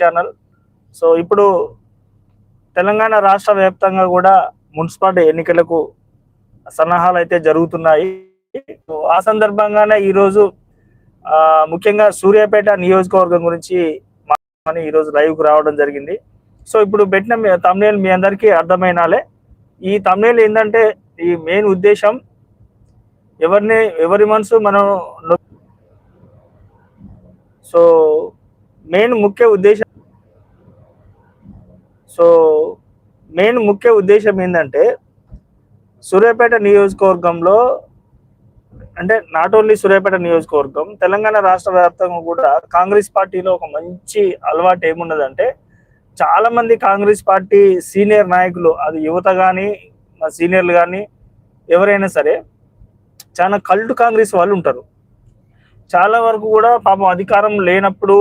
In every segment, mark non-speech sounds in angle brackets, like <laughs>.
Channel so ఇప్పుడు తెలంగాణ రాష్ట్ర వ్యాప్తంగా కూడా మున్సిపాలిటీ ఎన్నికలకు సన్నాహాలు అయితే జరుగుతున్నాయి. సో ఆ సందర్భంగానే ఈరోజు ముఖ్యంగా సూర్యాపేట నియోజకవర్గం గురించి మనం ఈరోజు లైవ్కు రావడం జరిగింది. సో ఇప్పుడు పెట్టిన తమిళ మీ అందరికీ అర్థమైనాలే. ఈ తమిళ ఏంటంటే ఈ మెయిన్ ఉద్దేశం ఎవరిని ఎవరి మనసు మనం సో మెయిన్ ముఖ్య ఉద్దేశం సో మెయిన్ ముఖ్య ఉద్దేశం ఏంటంటే సూర్యాపేట నియోజకవర్గంలో అంటే నాట్ ఓన్లీ సూర్యాపేట నియోజకవర్గం తెలంగాణ రాష్ట్ర వ్యాప్తంగా కూడా కాంగ్రెస్ పార్టీలో ఒక మంచి అలవాటు ఏమున్నదంటే చాలా మంది కాంగ్రెస్ పార్టీ సీనియర్ నాయకులు అది యువత కానీ మా సీనియర్లు కానీ ఎవరైనా సరే చాలా కల్టు కాంగ్రెస్ వాళ్ళు ఉంటారు. చాలా వరకు కూడా పాపం అధికారం లేనప్పుడు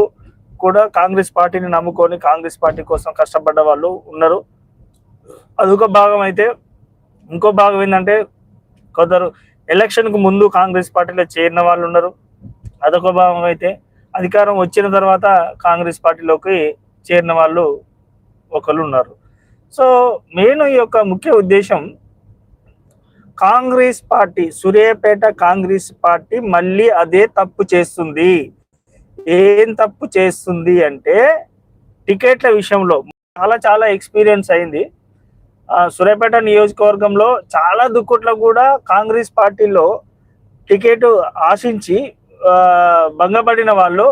కూడా కాంగ్రెస్ పార్టీని నమ్ముకొని కాంగ్రెస్ పార్టీ కోసం కష్టపడ్డ వాళ్ళు ఉన్నారు. అదొక భాగం అయితే. ఇంకో భాగం ఏంటంటే కొందరు ఎలక్షన్కు ముందు కాంగ్రెస్ పార్టీలో చేరిన వాళ్ళు ఉన్నారు. అదొక భాగం అయితే. అధికారం వచ్చిన తర్వాత కాంగ్రెస్ పార్టీలోకి చేరిన వాళ్ళు ఒకళ్ళు ఉన్నారు. సో మెయిన్ ఈ యొక్క ముఖ్య ఉద్దేశం Congress party Suryapet Congress party మళ్ళీ అదే తప్పు చేస్తుంది. ఏం తప్పు చేస్తుంది అంటే టికెట్ల విషయంలో చాలా చాలా ఎక్స్పీరియన్స్ అయింది. సూర్యాపేట నియోజకవర్గంలో చాలా దుక్కుట్లో కూడా కాంగ్రెస్ పార్టీలో టికెట్ ఆశించి భంగపడిన వాళ్ళు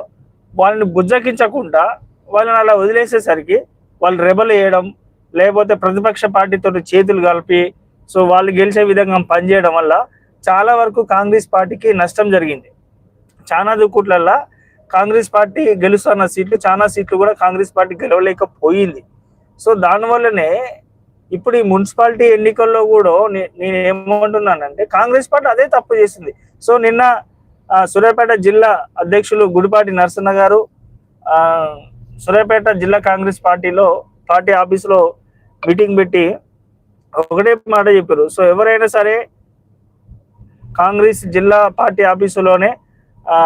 వాళ్ళని బుజ్జకించకుండా వాళ్ళని అలా వదిలేసేసరికి వాళ్ళు రెబల్ వేయడం లేకపోతే ప్రతిపక్ష పార్టీతో చేతులు కలిపి సో వాళ్ళు గెలిచే విధంగా పనిచేయడం వల్ల చాలా వరకు కాంగ్రెస్ పార్టీకి నష్టం జరిగింది. చాలా దుక్కుట్లల్లో కాంగ్రెస్ పార్టీ గెలుస్తున్న సీట్లు చాలా సీట్లు కూడా కాంగ్రెస్ పార్టీ గెలవలేకపోయింది. సో దానివల్లనే ఇప్పుడు ఈ మున్సిపాలిటీ ఎన్నికల్లో కూడా నేను ఏమంటున్నానంటే కాంగ్రెస్ పార్టీ అదే తప్పు చేసింది. సో నిన్న సూర్యాపేట జిల్లా అధ్యక్షులు గుడిపాటి నరసన్న గారు సూర్యాపేట జిల్లా కాంగ్రెస్ పార్టీలో పార్టీ ఆఫీసులో మీటింగ్ పెట్టి ఒకటే మాట చెప్పారు. సో ఎవరైనా సరే కాంగ్రెస్ జిల్లా పార్టీ ఆఫీసులోనే ఆ,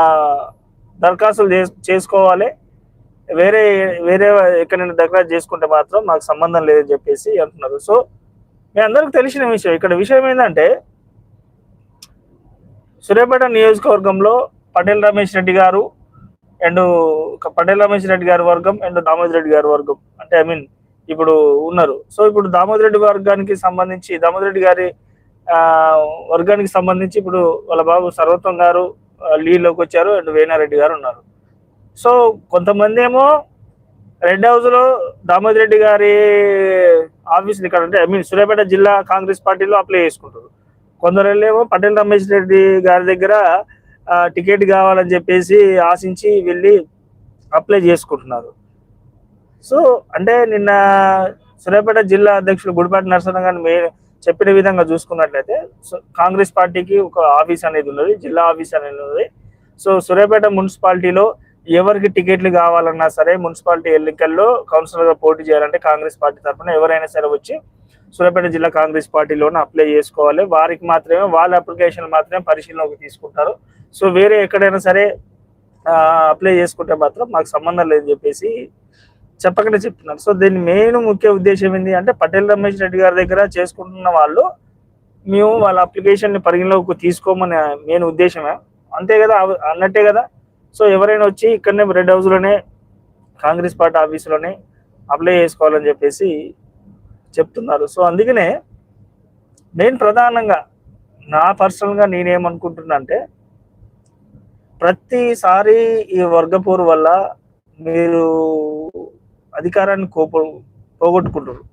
దరఖాస్తులు చేసుకోవాలి. వేరే వేరే ఎక్కడైనా దరఖాస్తు చేసుకుంటే మాత్రం మాకు సంబంధం లేదని చెప్పేసి అంటున్నారు. సో మీ అందరికి తెలిసిన విషయం ఇక్కడ విషయం ఏంటంటే సూర్యాపేట నియోజకవర్గంలో పటేల్ రమేష్ రెడ్డి గారు అండ్ పటేల్ రమేష్ రెడ్డి గారి వర్గం అండ్ దామోదర్ రెడ్డి గారి వర్గం. అంటే ఐ మీన్ ఇప్పుడు ఉన్నారు. సో ఇప్పుడు దామోదర్ రెడ్డి వర్గానికి సంబంధించి దామోదర్ రెడ్డి గారి వర్గానికి సంబంధించి ఇప్పుడు వాళ్ళ బాబు సర్వత్వం గారు లీడ్లోకి వచ్చారు అండ్ వేణారెడ్డి గారు ఉన్నారు. సో కొంతమంది ఏమో రెడ్ హౌస్లో దామోదర్ రెడ్డి గారి ఆఫీస్ ఇక్కడ అంటే ఐ మీన్ సూర్యాపేట జిల్లా కాంగ్రెస్ పార్టీలో అప్లై చేసుకుంటారు. కొందరు ఏమో పటేల్ రమేష్ రెడ్డి గారి దగ్గర టికెట్ కావాలని చెప్పేసి ఆశించి వెళ్ళి అప్లై చేసుకుంటున్నారు. సో అంటే నిన్న సూర్యాపేట జిల్లా అధ్యక్షులు గుడిపాటి నరసన్న గారిని మే చెప్పిన విధంగా చూసుకున్నట్లయితే సో కాంగ్రెస్ పార్టీకి ఒక ఆఫీస్ అనేది ఉన్నది జిల్లా ఆఫీస్ అనేది ఉన్నది. సో సూర్యాపేట మున్సిపాలిటీలో ఎవరికి టికెట్లు కావాలన్నా సరే మున్సిపాలిటీ ఎన్నికల్లో కౌన్సిలర్గా పోటీ చేయాలంటే కాంగ్రెస్ పార్టీ తరఫున ఎవరైనా సరే వచ్చి సూర్యాపేట జిల్లా కాంగ్రెస్ పార్టీలోనే అప్లై చేసుకోవాలి. వారికి మాత్రమే వాళ్ళ అప్లికేషన్ మాత్రమే పరిశీలనలోకి తీసుకుంటారు. సో వేరే ఎక్కడైనా సరే అప్లై చేసుకుంటే మాత్రం మాకు సంబంధం లేదని చెప్పేసి చెప్పకనే చెప్తున్నారు. సో దీని మెయిన్ ముఖ్య ఉద్దేశం ఏంటి అంటే పటేల్ రమేష్ రెడ్డి గారి దగ్గర చేసుకుంటున్న వాళ్ళు మేము వాళ్ళ అప్లికేషన్ని పరిగణలోకి తీసుకోమని మెయిన్ ఉద్దేశమే. అంతే కదా అవ- అన్నట్టే కదా. సో ఎవరైనా వచ్చి ఇక్కడనే రెడ్ హౌస్లోనే కాంగ్రెస్ పార్టీ ఆఫీసులోనే అప్లై చేసుకోవాలని చెప్పేసి చెప్తున్నారు. సో అందుకనే నేను ప్రధానంగా నా పర్సనల్గా నేనేమనుకుంటున్నా అంటే ప్రతిసారి ఈ వర్గపూర్ వల్ల మీరు అధికారాన్ని కోప పోగొట్టుకుంటారు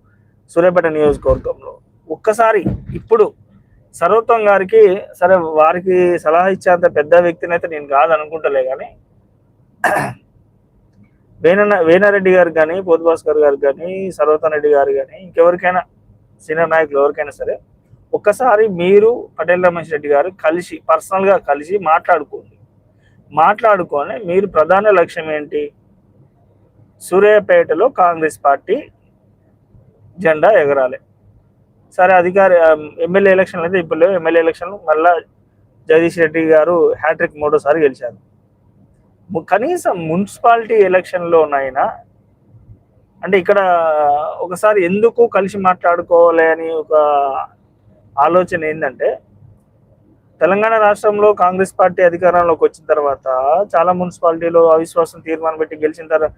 సూర్యాపేట నియోజకవర్గంలో. ఒక్కసారి ఇప్పుడు సర్వత్వం గారికి సరే వారికి సలహా ఇచ్చేంత పెద్ద వ్యక్తిని అయితే నేను కాదు అనుకుంటలే కానీ వేణ వేణారెడ్డి గారు కానీ పోతుభాస్కర్ గారు కానీ సర్వతన్ రెడ్డి గారు కానీ ఇంకెవరికైనా సీనియర్ నాయకులు ఎవరికైనా సరే ఒక్కసారి మీరు పటేల్ రమేష్ రెడ్డి గారు కలిసి పర్సనల్గా కలిసి మాట్లాడుకోండి. మాట్లాడుకొని మీరు ప్రధాన లక్ష్యం ఏంటి? సూర్యాపేటలో కాంగ్రెస్ పార్టీ జెండా ఎగరాలి. సరే అధికారి ఎమ్మెల్యే ఎలక్షన్లు అయితే ఇప్పుడు లేవు. ఎమ్మెల్యే ఎలక్షన్లు మళ్ళా జగదీష్ రెడ్డి గారు హ్యాట్రిక్ మూడోసారి గెలిచారు. కనీసం మున్సిపాలిటీ ఎలక్షన్లోనైనా అంటే ఇక్కడ ఒకసారి ఎందుకు కలిసి మాట్లాడుకోవాలి అని ఒక ఆలోచన ఏంటంటే తెలంగాణ రాష్ట్రంలో కాంగ్రెస్ పార్టీ అధికారంలోకి వచ్చిన తర్వాత చాలా మున్సిపాలిటీలో అవిశ్వాసం తీర్మానం పెట్టి గెలిచిన తర్వాత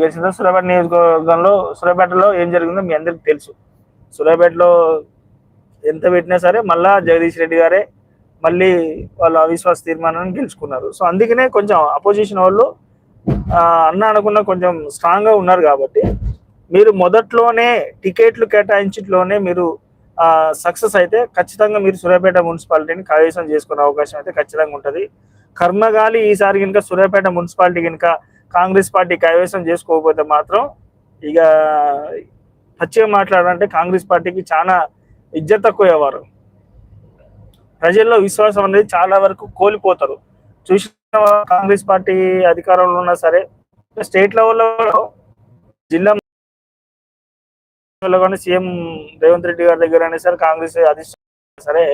గెలిచిన తర్వాత సూర్యాపేట నియోజకవర్గంలో సూర్యాపేటలో ఏం జరిగిందో మీ అందరికి తెలుసు. సూర్యాపేటలో ఎంత పెట్టినా సరే మళ్ళా జగదీష్ రెడ్డి గారే మళ్ళీ వాళ్ళు అవిశ్వాస తీర్మానాన్ని గెలుచుకున్నారు. సో అందుకనే కొంచెం అపోజిషన్ వాళ్ళు అన్న అనుకున్న కొంచెం స్ట్రాంగ్గా ఉన్నారు కాబట్టి మీరు మొదట్లోనే టికెట్లు కేటాయించట్లోనే మీరు సక్సెస్ అయితే ఖచ్చితంగా మీరు సూర్యాపేట మున్సిపాలిటీని కవేశం చేసుకునే అవకాశం అయితే ఖచ్చితంగా ఉంటుంది. కర్మగాలి ఈసారి కనుక సూర్యాపేట మున్సిపాలిటీ కనుక కాంగ్రెస్ పార్టీ కైవసం చేసుకోకపోతే మాత్రం ఇక పచ్చిగా మాట్లాడాలంటే కాంగ్రెస్ పార్టీకి చాలా ఇజ్జత్ తక్కువయ్యేవారు. ప్రజల్లో విశ్వాసం అనేది చాలా వరకు కోల్పోతారు. చూసిన కాంగ్రెస్ పార్టీ అధికారంలో ఉన్నా సరే స్టేట్ లెవెల్లో జిల్లా కానీ సీఎం రేవంత్ రెడ్డి గారి దగ్గర అయినా సరే కాంగ్రెస్ అధిష్టానం సరే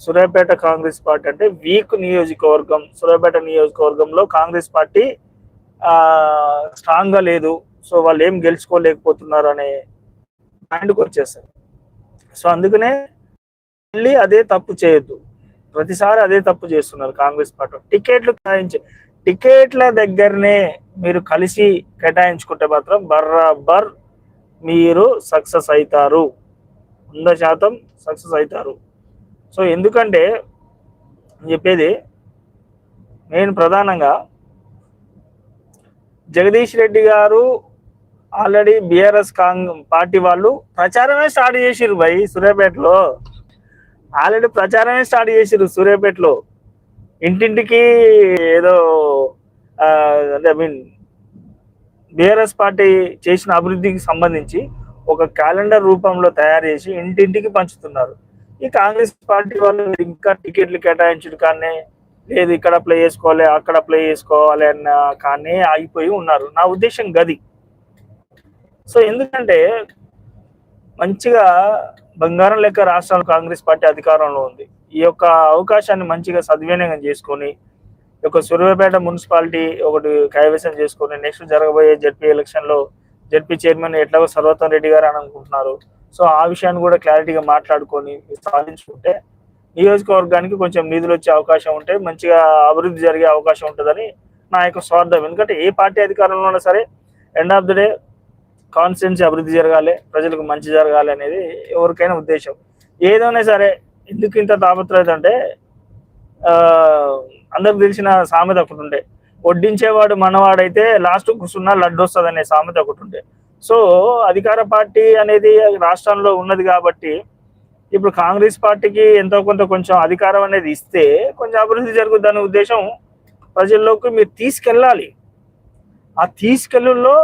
సూర్యాపేట కాంగ్రెస్ పార్టీ అంటే వీక్ నియోజకవర్గం సూర్యాపేట నియోజకవర్గంలో కాంగ్రెస్ పార్టీ స్ట్రాంగ్గా స్ట్రాంగ్గా లేదు. సో వాళ్ళు ఏం గెలుచుకోలేకపోతున్నారు అనే మైండ్కి వచ్చేస్తారు సో అందుకనే మళ్ళీ అదే తప్పు చేయొద్దు. ప్రతిసారి అదే తప్పు చేస్తున్నారు కాంగ్రెస్ పార్టీ టికెట్లు కేటాయించి టికెట్ల దగ్గరనే మీరు కలిసి కేటాయించుకుంటే మాత్రం బర్రాబర్ మీరు సక్సెస్ అవుతారు వంద శాతం సక్సెస్ అవుతారు సో ఎందుకంటే చెప్పేది నేను ప్రధానంగా జగదీష్ రెడ్డి గారు ఆల్రెడీ బిఆర్ఎస్ కాంగ్ పార్టీ వాళ్ళు ప్రచారమే స్టార్ట్ చేసిరు భయ్ సూర్యాపేటలో. ఆల్రెడీ ప్రచారమే స్టార్ట్ చేసిరు సూర్యాపేటలో. ఇంటింటికి ఏదో అంటే ఐ మీన్ బిఆర్ఎస్ పార్టీ చేసిన అభివృద్ధికి సంబంధించి ఒక క్యాలెండర్ రూపంలో తయారు చేసి ఇంటింటికి పంచుతున్నారు. ఈ కాంగ్రెస్ పార్టీ వాళ్ళు ఇంకా టికెట్లు కేటాయించడం కానీ లేదు ఇక్కడ ప్లే చేసుకోవాలి అక్కడ ప్లే చేసుకోవాలి అన్న కానీ ఆగిపోయి ఉన్నారు. నా ఉద్దేశం గది. సో ఎందుకంటే మంచిగా బంగారం లెక్క రాష్ట్రంలో కాంగ్రెస్ పార్టీ అధికారంలో ఉంది. ఈ యొక్క అవకాశాన్ని మంచిగా సద్వినియోగం చేసుకొని ఈ యొక్క సూర్యాపేట మున్సిపాలిటీ ఒకటి కైవసం చేసుకొని నెక్స్ట్ జరగబోయే జడ్పీ ఎలక్షన్లో జడ్పీ చైర్మన్ ఎట్లాగో సర్వోత్తం రెడ్డి గారు అని అనుకుంటున్నారు. సో ఆ విషయాన్ని కూడా క్లారిటీగా మాట్లాడుకొని సాధించుకుంటే నియోజకవర్గానికి కొంచెం నిధులు వచ్చే అవకాశం ఉంటే మంచిగా అభివృద్ధి జరిగే అవకాశం ఉంటుందని నా యొక్క స్వార్థం. ఎందుకంటే ఏ పార్టీ అధికారంలో ఉన్నా సరే end of the day constituency అభివృద్ధి జరగాలి ప్రజలకు మంచి జరగాలి అనేది ఎవరికైనా ఉద్దేశం. ఏదైనా సరే ఎందుకు ఇంత తాపత్రయం అంటే అందరికి తెలిసిన సామెత ఒకటి ఉండే వడ్డించేవాడు మనవాడైతే లాస్ట్ సున్నా లడ్డు వస్తుంది అనే సామెత ఒకటి ఉండే. సో అధికార పార్టీ అనేది రాష్ట్రంలో ఉన్నది కాబట్టి ఇప్పుడు కాంగ్రెస్ పార్టీకి ఎంతో కొంత కొంచెం అధికారం అనేది ఇస్తే కొంచెం అభివృద్ధి జరుగుద్దనే ఉద్దేశం ప్రజల్లోకి మీరు తీసుకెళ్ళాలి. ఆ తీసుకెళ్ళుల్లో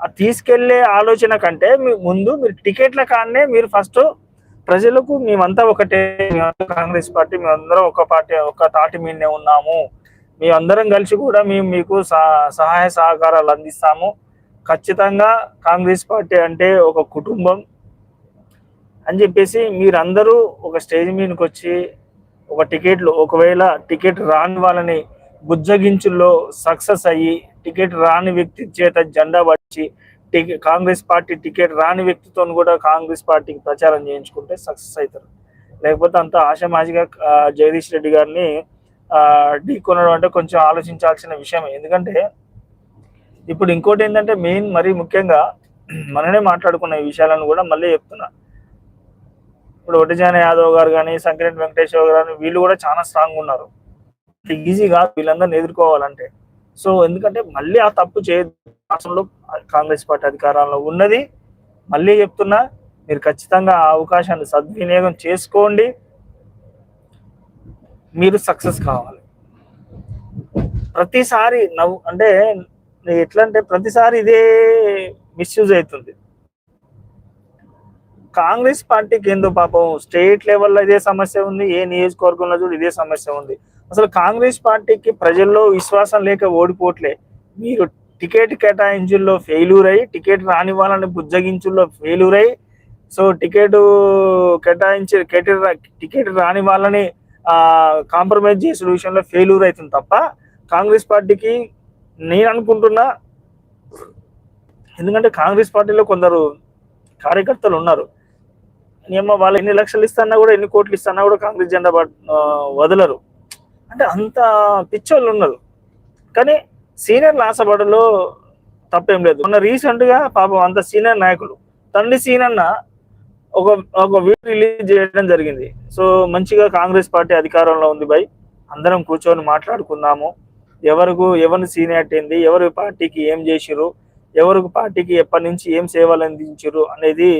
ఆ తీసుకెళ్ళే ఆలోచన కంటే మీ ముందు మీరు టికెట్ల కాడనే మీరు ఫస్ట్ ప్రజలకు మేమంతా ఒకటే మేమంతా కాంగ్రెస్ పార్టీ మేమందరం ఒక పార్టీ ఒక తాటి మీదనే ఉన్నాము. మేమందరం కలిసి కూడా మేము మీకు సహాయ సహకారాలు అందిస్తాము. ఖచ్చితంగా కాంగ్రెస్ పార్టీ అంటే ఒక కుటుంబం. అని చెప్పేసి మీరందరూ ఒక స్టేజ్ మీదకి వచ్చి ఒక టికెట్లు ఒకవేళ టికెట్ రాని వాళ్ళని బుజ్జగించుల్లో సక్సెస్ అయ్యి టికెట్ రాని వ్యక్తి చేత జెండా వచ్చి టికెట్ కాంగ్రెస్ పార్టీ టికెట్ రాని వ్యక్తితో కూడా కాంగ్రెస్ పార్టీకి ప్రచారం చేయించుకుంటే సక్సెస్ అవుతారు లేకపోతే అంత ఆశమాజిగా జగదీష్ రెడ్డి గారిని ఢీ ఢీకొనడం అంటే కొంచెం ఆలోచించాల్సిన విషయం ఎందుకంటే ఇప్పుడు ఇంకోటి ఏంటంటే మెయిన్ మరీ ముఖ్యంగా <clears throat> మననే మాట్లాడుకున్న ఈ విషయాలను కూడా మళ్ళీ చెప్తున్నా. ఇప్పుడు ఒటిజాన యాదవ్ గారు కానీ సంకిరెడ్డి వెంకటేశ్వర గారు కానీ వీళ్ళు కూడా చాలా స్ట్రాంగ్ ఉన్నారు. ఈజీ కాదు వీళ్ళందరిని ఎదుర్కోవాలంటే. సో ఎందుకంటే మళ్ళీ ఆ తప్పు చేయదు రాష్ట్రంలో కాంగ్రెస్ పార్టీ అధికారంలో ఉన్నది. మళ్ళీ చెప్తున్నా మీరు ఖచ్చితంగా ఆ అవకాశాన్ని సద్వినియోగం చేసుకోండి. మీరు సక్సెస్ కావాలి. ప్రతిసారి నవ్వు అంటే ఎట్లా అంటే ప్రతిసారి ఇదే మిస్యూజ్ అవుతుంది. కాంగ్రెస్ పార్టీకి ఏందో పాపం స్టేట్ లెవెల్లో ఇదే సమస్య ఉంది ఏ నియోజకవర్గంలో చూడు ఇదే సమస్య ఉంది. అసలు కాంగ్రెస్ పార్టీకి ప్రజల్లో విశ్వాసం లేక ఓడిపోవట్లే మీరు టికెట్ కేటాయించుల్లో ఫెయిల్యూర్ అయ్యి టికెట్ రాని వాళ్ళని బుజ్జగించుల్లో ఫెయిల్యూర్ అయ్యి సో టికెట్ కేటాయించి టికెట్ టికెట్ రాని వాళ్ళని కాంప్రమైజ్ చేసే విషయంలో ఫెయిల్యూర్ అవుతుంది తప్ప కాంగ్రెస్ పార్టీకి నేను అనుకుంటున్నా ఎందుకంటే కాంగ్రెస్ పార్టీలో కొందరు కార్యకర్తలు ఉన్నారు. ఏమో వాళ్ళు ఎన్ని లక్షలు ఇస్తానా కూడా ఎన్ని కోట్లు ఇస్తానా కూడా కాంగ్రెస్ జెండా వదలరు. అంటే అంత పిచ్చోళ్ళు ఉన్నారు. కానీ సీనియర్లు ఆశపడలో తప్పేం లేదు. మొన్న రీసెంట్గా పాపం అంత సీనియర్ నాయకులు. తండ్రి సీనన్న ఒక ఒక వీడియో రిలీజ్ చేయడం జరిగింది. సో మంచిగా కాంగ్రెస్ పార్టీ అధికారంలో ఉంది బై. అందరం కూర్చొని మాట్లాడుకుందాము. ఎవరికి ఎవరిని సీనియర్ ఏంది ఎవరి పార్టీకి ఏం చేసిరు ఎవరికి పార్టీకి ఎప్పటి నుంచి ఏం సేవలు అందించారు అనేది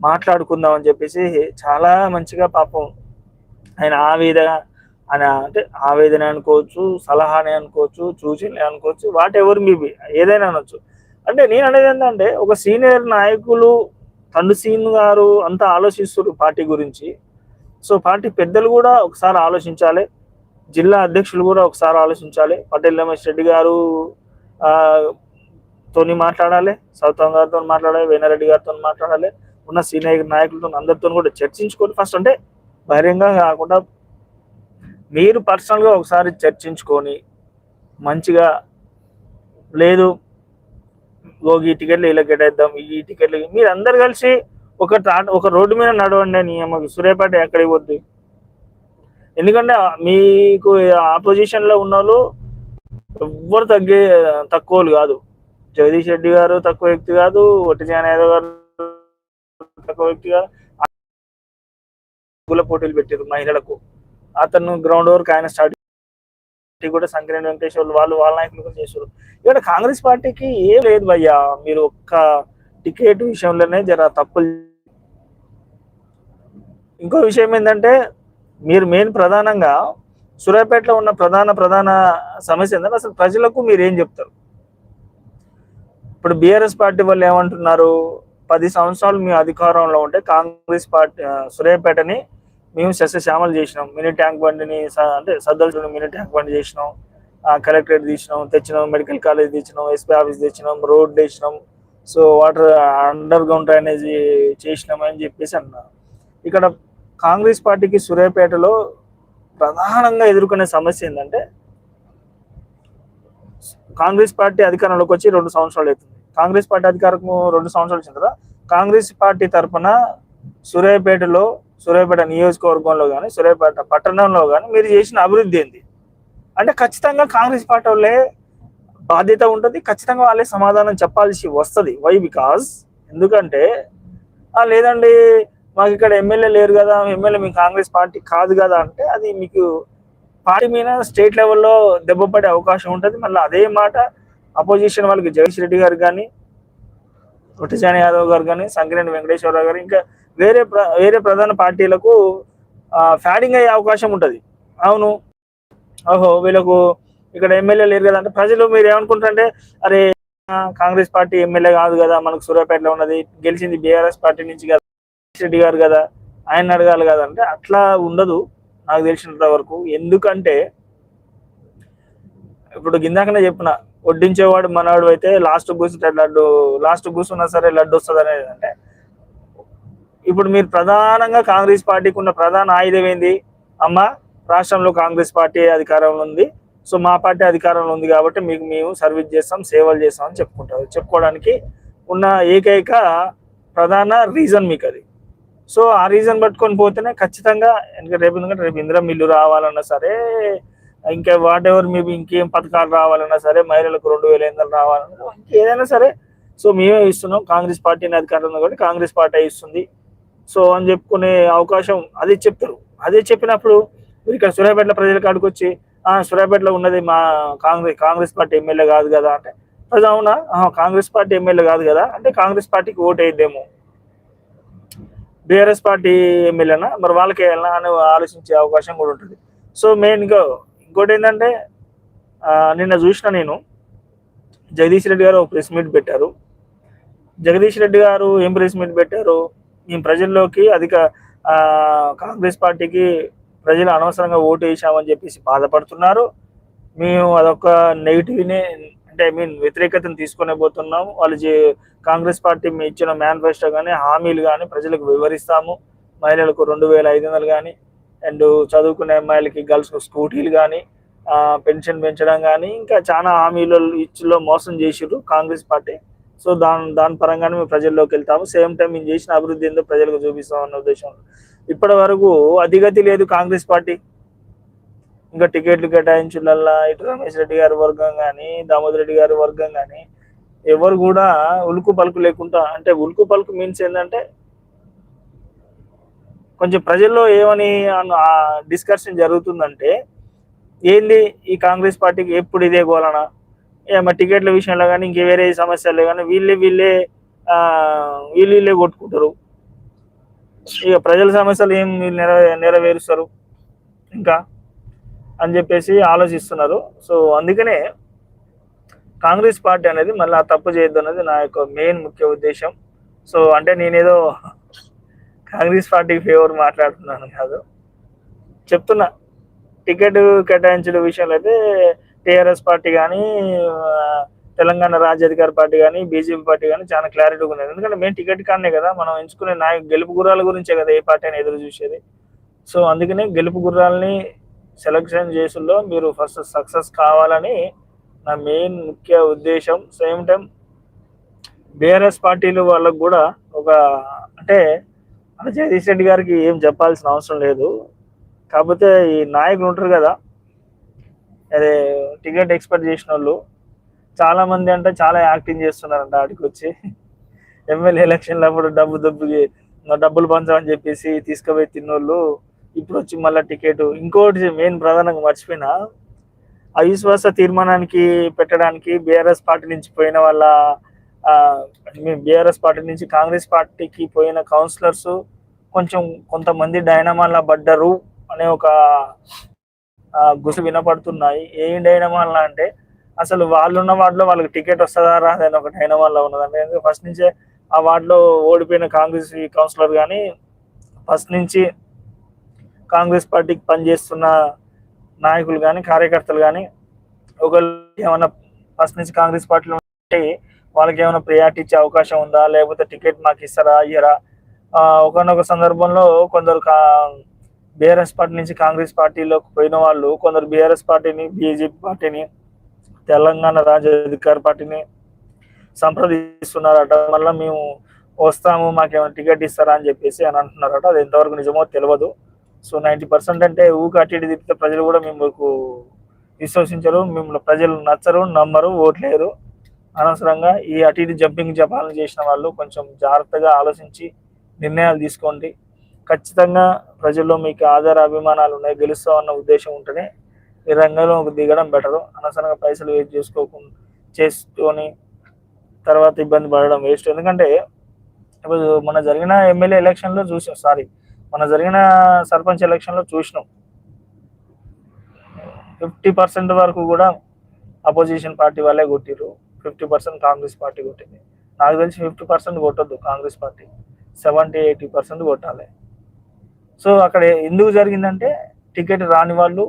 మాట్లాడుకుందాం అని చెప్పేసి చాలా మంచిగా పాపం ఆయన ఆవేదన ఆయన అంటే ఆవేదన అనుకోవచ్చు సలహానే అనుకోవచ్చు సూచనలే అనుకోవచ్చు వాట్ ఎవరు మీ ఏదైనా అనొచ్చు. అంటే నేను అనేది ఏంటంటే ఒక సీనియర్ నాయకులు తండ్రి సీన్ గారు అంతా ఆలోచిస్తారు పార్టీ గురించి. సో పార్టీ పెద్దలు కూడా ఒకసారి ఆలోచించాలి జిల్లా అధ్యక్షులు కూడా ఒకసారి ఆలోచించాలి పటేల్ రమేష్ రెడ్డి గారు తోని మాట్లాడాలి సౌతమ్ గారితో మాట్లాడాలి వేనారెడ్డి గారితో మాట్లాడాలి ఉన్న సీనియర్ నాయకులతో అందరితో కూడా చర్చించుకొని ఫస్ట్ అంటే బహిరంగంగా కాకుండా మీరు పర్సనల్గా ఒకసారి చర్చించుకొని మంచిగా లేదు ఓ ఈ టికెట్లు ఇలా కేటాయిద్దాం ఈ టికెట్లు మీరు అందరు కలిసి ఒక టాట- ఒక రోడ్డు మీద నడవండి అని మాకు సూర్యాపేట ఎక్కడికి పోద్ది. ఎందుకంటే మీకు ఆపోజిషన్లో ఉన్న వాళ్ళు ఎవ్వరు తగ్గే తక్కువలు కాదు. జగదీష్ రెడ్డి గారు తక్కువ వ్యక్తి కాదు ఒట్టి యాదవ్ గారు ఒక వ్యక్తిగా గుల పోటీలు పెట్టారు మహిళలకు. అతను గ్రౌండ్ వరకు ఆయన స్టార్ట్ కూడా సంక్రాంతి వెంకటేశ్వర్లు వాళ్ళు వాళ్ళ నాయకులు కూడా చేశారు ఇక్కడ కాంగ్రెస్ పార్టీకి ఏం లేదు భయ్యా మీరు ఒక్క టికెట్ విషయంలోనే జర తప్పులు ఇంకో విషయం ఏంటంటే మీరు మెయిన్ ప్రధానంగా సూర్యాపేటలో ఉన్న ప్రధాన ప్రధాన సమస్య ఏంటంటే అసలు ప్రజలకు మీరు ఏం చెప్తారు? ఇప్పుడు బీఆర్ఎస్ పార్టీ వాళ్ళు ఏమంటున్నారు? పది సంవత్సరాలు మేము అధికారంలో ఉంటే కాంగ్రెస్ పార్టీ సురేపేటని మేము సస్యశ్యామలు చేసినాం. మినీ ట్యాంక్ బండిని అంటే సద్దలు మినీ ట్యాంక్ బండి చేసినాం. కలెక్టరేట్ తీసినాం తెచ్చినాం మెడికల్ కాలేజ్ తెచ్చినాం ఎస్పీ ఆఫీస్ తెచ్చినాం రోడ్ తెచ్చినాం so water underground drainage చేసినాం అని చెప్పేసి అన్నారు ఇక్కడ కాంగ్రెస్ పార్టీకి సూర్యాపేటలో ప్రధానంగా ఎదుర్కొనే సమస్య ఏంటంటే కాంగ్రెస్ పార్టీ అధికారంలోకి వచ్చి రెండు సంవత్సరాలు అవుతుంది. కాంగ్రెస్ పార్టీ అధికారం రెండు సంవత్సరాలు వచ్చిన కదా. కాంగ్రెస్ పార్టీ తరఫున సూర్యాపేటలో సూర్యాపేట నియోజకవర్గంలో కానీ సూర్యాపేట పట్టణంలో కానీ మీరు చేసిన అభివృద్ధి ఏంది? అంటే ఖచ్చితంగా కాంగ్రెస్ పార్టీ వాళ్ళే బాధ్యత ఉంటుంది ఖచ్చితంగా వాళ్ళే సమాధానం చెప్పాల్సి వస్తుంది. వై బికాజ్ ఎందుకంటే లేదండి మాకు ఇక్కడ ఎమ్మెల్యే లేరు కదా ఎమ్మెల్యే మీ కాంగ్రెస్ పార్టీ కాదు కదా అంటే అది మీకు పార్టీ మీద స్టేట్ లెవెల్లో దెబ్బపడే అవకాశం ఉంటుంది. మళ్ళీ అదే మాట అపోజిషన్ వాళ్ళకి జగదీష్ రెడ్డి గారు కానీ ఒట్టిజాని యాదవ్ గారు కానీ సంకిరెడ్డి వెంకటేశ్వరరావు గారు ఇంకా వేరే వేరే ప్రధాన పార్టీలకు ఫ్యాడింగ్ అయ్యే అవకాశం ఉంటుంది. అవును. ఓహో వీళ్ళకు ఇక్కడ ఎమ్మెల్యే లేరు కదా అంటే ప్రజలు మీరు ఏమనుకుంటారంటే అరే కాంగ్రెస్ పార్టీ ఎమ్మెల్యే కాదు కదా మనకు సూర్యాపేటలో ఉన్నది గెలిచింది బీఆర్ఎస్ పార్టీ నుంచి కదా రెడ్డి గారు కదా ఆయన అడగాలి కదా అంటే అట్లా ఉండదు నాకు తెలిసినంత వరకు. ఎందుకంటే ఇప్పుడు గిందాకనే చెప్పిన వడ్డించేవాడు మనవాడు అయితే లాస్ట్ కూర్చుంటే లడ్డు లాస్ట్ కూర్చున్నా సరే లడ్డు వస్తుంది అనేది అంటే ఇప్పుడు మీరు ప్రధానంగా కాంగ్రెస్ పార్టీకి ఉన్న ప్రధాన ఆయుధం ఏంది? అమ్మ రాష్ట్రంలో కాంగ్రెస్ పార్టీ అధికారంలో ఉంది. సో మా పార్టీ అధికారంలో ఉంది కాబట్టి మీకు మేము సర్వీస్ చేస్తాం సేవలు చేస్తాం అని చెప్పుకుంటారు. చెప్పుకోవడానికి ఉన్న ఏకైక ప్రధాన రీజన్ మీకు అది సో ఆ రీజన్ పట్టుకొని పోతేనే ఖచ్చితంగా ఎందుకంటే రేపు ఎందుకంటే రేపు ఇందిరా మిల్లు రావాలన్నా సరే ఇంకా వాట్ ఎవర్ మేబీ ఇంకేం పథకాలు రావాలన్నా సరే మహిళలకు రెండు వేల ఎనిమిది రావాలన్నా ఇంకేదైనా సరే. సో మేమే ఇస్తున్నాం కాంగ్రెస్ పార్టీని అధికారంలో కాబట్టి కాంగ్రెస్ పార్టీ ఇస్తుంది. సో అని చెప్పుకునే అవకాశం అదే చెప్తారు. అదే చెప్పినప్పుడు మీరు ఇక్కడ సూర్యాపేటలో ప్రజల కాడికి వచ్చి ఆ సూర్యాపేటలో ఉన్నది మా కాంగ్రెస్ కాంగ్రెస్ పార్టీ ఎమ్మెల్యే కాదు కదా అంటే ప్రజలు అవునా? కాంగ్రెస్ పార్టీ ఎమ్మెల్యే కాదు కదా అంటే కాంగ్రెస్ పార్టీకి ఓటు వేయద్దేమో బీఆర్ఎస్ పార్టీ ఎమ్మెల్యేనా? మరి వాళ్ళకి వెళ్ళినా అని ఆలోచించే అవకాశం కూడా ఉంటుంది. సో మెయిన్గా ఇంకోటి ఏంటంటే నిన్న చూసిన నేను జగదీష్ రెడ్డి గారు ఒక ప్రెస్ మీట్ పెట్టారు. జగదీష్ రెడ్డి గారు ఏం ప్రెస్ మీట్ పెట్టారు? మేము ప్రజల్లోకి అధిక కాంగ్రెస్ పార్టీకి ప్రజలు అనవసరంగా ఓటు వేసామని చెప్పేసి బాధపడుతున్నారు. మేము అదొక నెగిటివ్నే అంటే ఐ మీన్ వ్యతిరేకతను తీసుకునే పోతున్నాం. వాళ్ళు కాంగ్రెస్ పార్టీ మీ ఇచ్చిన మేనిఫెస్టో కానీ హామీలు కానీ ప్రజలకు వివరిస్తాము. మహిళలకు రెండు వేల ఐదు వందలు కానీ అండ్ చదువుకునే అమ్మాయిలకి గర్ల్స్ స్కూటీలు కానీ పెన్షన్ పెంచడం కానీ ఇంకా చాలా హామీలు ఇచ్చిలో మోసం చేసిర్రు కాంగ్రెస్ పార్టీ. సో దాని దాని పరంగానే మేము ప్రజల్లోకి వెళ్తాము. సేమ్ టైం మేము చేసిన అభివృద్ధి ఏందో ప్రజలకు చూపిస్తాం అన్న ఉద్దేశం. ఇప్పటి వరకు అధిగతి లేదు కాంగ్రెస్ పార్టీ. ఇంకా టికెట్లు కేటాయించులల్లా ఇటు రమేష్ రెడ్డి గారి వర్గం కానీ దామోదర్ రెడ్డి గారి వర్గం కానీ ఎవరు కూడా ఉలుకు పలుకు లేకుండా అంటే ఉలుకు పలుకు మీన్స్ ఏంటంటే కొంచెం ప్రజల్లో ఏమని డిస్కషన్ జరుగుతుందంటే ఏంది ఈ కాంగ్రెస్ పార్టీకి ఎప్పుడు ఇదే గోలనా? ఏమో టికెట్ల విషయంలో కానీ ఇంకే వేరే సమస్యలు కానీ వీళ్ళే వీళ్ళే వీళ్ళు వీళ్ళే కొట్టుకుంటారు. ఇక ప్రజల సమస్యలు ఏం వీళ్ళు నెర నెరవేరుస్తారు? ఇంకా అని చెప్పేసి ఆలోచిస్తున్నారు. సో అందుకనే కాంగ్రెస్ పార్టీ అనేది మళ్ళీ ఆ తప్పు చేయొద్దు అనేది నా యొక్క మెయిన్ ముఖ్య ఉద్దేశం. సో అంటే నేనేదో కాంగ్రెస్ పార్టీ ఫేవర్ మాట్లాడుతున్నాను కాదు. చెప్తున్నా. టికెట్ కేటాయించిన విషయంలో అయితే టీఆర్ఎస్ పార్టీ కానీ తెలంగాణ రాజ్యాధికార పార్టీ కానీ బీజేపీ పార్టీ కానీ చాలా క్లారిటీగా ఉన్నది. ఎందుకంటే మేము టికెట్ కానే కదా మనం ఎంచుకునే నాయకు గెలుపు గుర్రాల గురించే కదా ఏ పార్టీ అని ఎదురు చూసేది. సో అందుకనే గెలుపు గుర్రాలని సెలక్షన్ చేసుల్లో మీరు ఫస్ట్ సక్సెస్ కావాలని నా మెయిన్ ముఖ్య ఉద్దేశం. సేమ్ టైం బీఆర్ఎస్ పార్టీలు వాళ్ళకు కూడా ఒక అంటే మన జగదీష్ రెడ్డి గారికి ఏం చెప్పాల్సిన అవసరం లేదు. కాకపోతే ఈ నాయకులు ఉంటారు కదా అదే టికెట్ ఎక్స్పెక్ట్ చేసిన వాళ్ళు చాలా మంది అంటే చాలా యాక్టింగ్ చేస్తున్నారంట ఆడికి వచ్చి. ఎమ్మెల్యే ఎలక్షన్లు అప్పుడు డబ్బు దబ్బుకి డబ్బులు పంచమని చెప్పేసి తీసుకుపోయి తిన్నోళ్ళు ఇప్పుడు వచ్చి మళ్ళీ టికెట్. ఇంకోటి మెయిన్ ప్రధానంగా మర్చిపోయినా అవిశ్వాస తీర్మానానికి పెట్టడానికి బీఆర్ఎస్ పార్టీ నుంచి పోయిన వాళ్ళ బీఆర్ఎస్ పార్టీ నుంచి కాంగ్రెస్ పార్టీకి పోయిన కౌన్సిలర్స్ కొంచెం కొంతమంది డైనమాల్లా పడ్డరు అనే ఒక గుసు వినపడుతున్నాయి. ఏం డైనమాల్లా అంటే అసలు వాళ్ళు ఉన్న వార్డులో వాళ్ళకి టికెట్ వస్తుందా రాదని ఒక డైనమాల్లో ఉన్నదండి ఫస్ట్ నుంచే ఆ వార్డులో ఓడిపోయిన కాంగ్రెస్ కౌన్సిలర్ కానీ ఫస్ట్ నుంచి కాంగ్రెస్ పార్టీకి పనిచేస్తున్న నాయకులు కానీ కార్యకర్తలు కానీ ఒకళ్ళు ఏమైనా ఫస్ట్ నుంచి కాంగ్రెస్ పార్టీలో ఉంటే వాళ్ళకి ఏమైనా ప్రియారిటీ ఇచ్చే అవకాశం ఉందా? లేకపోతే టికెట్ మాకు ఇస్తారా? ఇయ్యరా? ఒకనొక సందర్భంలో కొందరు బీఆర్ఎస్ పార్టీ నుంచి కాంగ్రెస్ పార్టీలోకి పోయిన వాళ్ళు కొందరు బీఆర్ఎస్ పార్టీని బీజేపీ పార్టీని తెలంగాణ రాజ్య అధికార పార్టీని సంప్రదిస్తున్నారట. మళ్ళీ మేము వస్తాము మాకేమైనా టికెట్ ఇస్తారా అని చెప్పేసి అని అంటున్నారట. అది ఎంతవరకు నిజమో తెలియదు సో నైంటీ పర్సెంట్ అంటే ఊకి అటు తిప్పితే ప్రజలు కూడా మీకు విశ్వసించరు. మిమ్మల్ని ప్రజలు నచ్చరు నమ్మరు ఓట్లేరు అనవసరంగా ఈ అటు ఇటు జంపింగ్ జపాలను చేసిన వాళ్ళు కొంచెం జాగ్రత్తగా ఆలోచించి నిర్ణయాలు తీసుకోండి. ఖచ్చితంగా ప్రజల్లో మీకు ఆధార అభిమానాలు ఉన్నాయి గెలుస్తామన్న ఉద్దేశం ఉంటేనే ఈ రంగంలో దిగడం బెటరు అనవసరంగా పైసలు వేస్ట్ చేసుకోకుండా చేసుకొని తర్వాత ఇబ్బంది పడడం వేస్ట్ ఎందుకంటే ఇప్పుడు మన జరిగిన ఎమ్మెల్యే ఎలక్షన్లో చూసాం సారీ మన జరిగిన సర్పంచ్ ఎలక్షన్లో చూసినాం. ఫిఫ్టీ పర్సెంట్ వరకు కూడా అపోజిషన్ పార్టీ వాళ్ళే కొట్టిరు ఫిఫ్టీ పర్సెంట్ కాంగ్రెస్ పార్టీ కొట్టింది. నాకు తెలిసి fifty percent కొట్టద్దు Congress party. Seventy eighty percent కొట్టాలి. సో అక్కడ ఎందుకు జరిగిందంటే టికెట్ రాని వాళ్ళు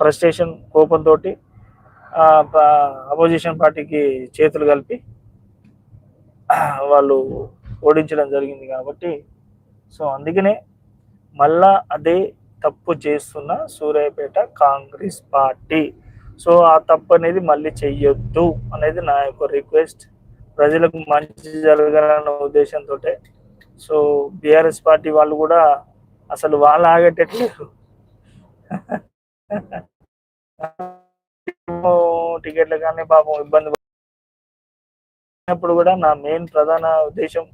ఫ్రస్ట్రేషన్ కోపంతో అపోజిషన్ పార్టీకి చేతులు కలిపి వాళ్ళు ఓడించడం జరిగింది కాబట్టి. సో అందుకనే మళ్ళా అదే తప్పు చేస్తున్న సూర్యాపేట కాంగ్రెస్ పార్టీ. సో ఆ తప్పు అనేది మళ్ళీ చెయ్యొద్దు అనేది నా యొక్క రిక్వెస్ట్. ప్రజలకు మంచి జరగాలన్న ఉద్దేశంతో సో బీఆర్ఎస్ పార్టీ వాళ్ళు కూడా అసలు వాళ్ళు ఆగేటట్లేరు <laughs> టికెట్లు కానీ పాపం ఇబ్బంది అప్పుడు కూడా నా మెయిన్ ప్రధాన ఉద్దేశం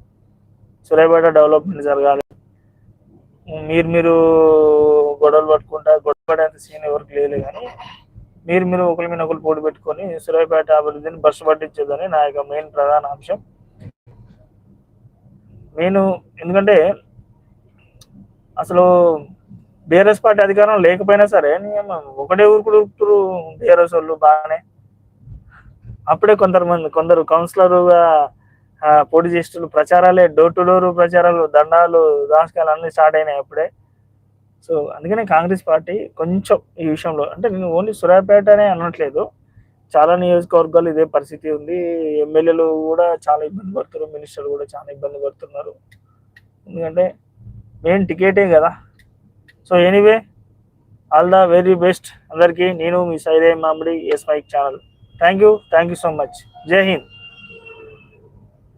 సురేపేట డెవలప్మెంట్ జరగాలి. మీరు మీరు గొడవలు పట్టుకుంటా గొడవ పడేంత సీన్ ఎవరికి లేదు కానీ మీరు మీరు ఒకరి మీద ఒకరు పోటీ పెట్టుకొని సూర్యాపేట అభివృద్ధిని బస్సు పట్టించేదని నా యొక్క మెయిన్ ప్రధాన అంశం. నేను ఎందుకంటే అసలు బీఆర్ఎస్ పార్టీ అధికారం లేకపోయినా సరే నేను ఒకటే ఊరుకుడు ఊరుకుతురు బీఆర్ఎస్ వాళ్ళు బాగానే. అప్పుడే కొందరు మంది కొందరు కౌన్సిలర్గా పోటీ చేస్తున్న ప్రచారాలే డోర్ టు డోర్ ప్రచారాలు దండాలు దాసకాలు అన్ని స్టార్ట్ అయినాయి అప్పుడే. సో అందుకనే కాంగ్రెస్ పార్టీ కొంచెం ఈ విషయంలో అంటే నేను ఓన్లీ సూర్యాపేటనే అనట్లేదు. చాలా నియోజకవర్గాలు ఇదే పరిస్థితి ఉంది. ఎమ్మెల్యేలు కూడా చాలా ఇబ్బంది పడుతున్నారు. మినిస్టర్లు కూడా చాలా ఇబ్బంది పడుతున్నారు. ఎందుకంటే మెయిన్ టికెటే కదా. So anyway all the very best అందరికీ. నేను మీ సైరే Mamidi S mic channel. Thank you. Thank you so much. Jai Hind.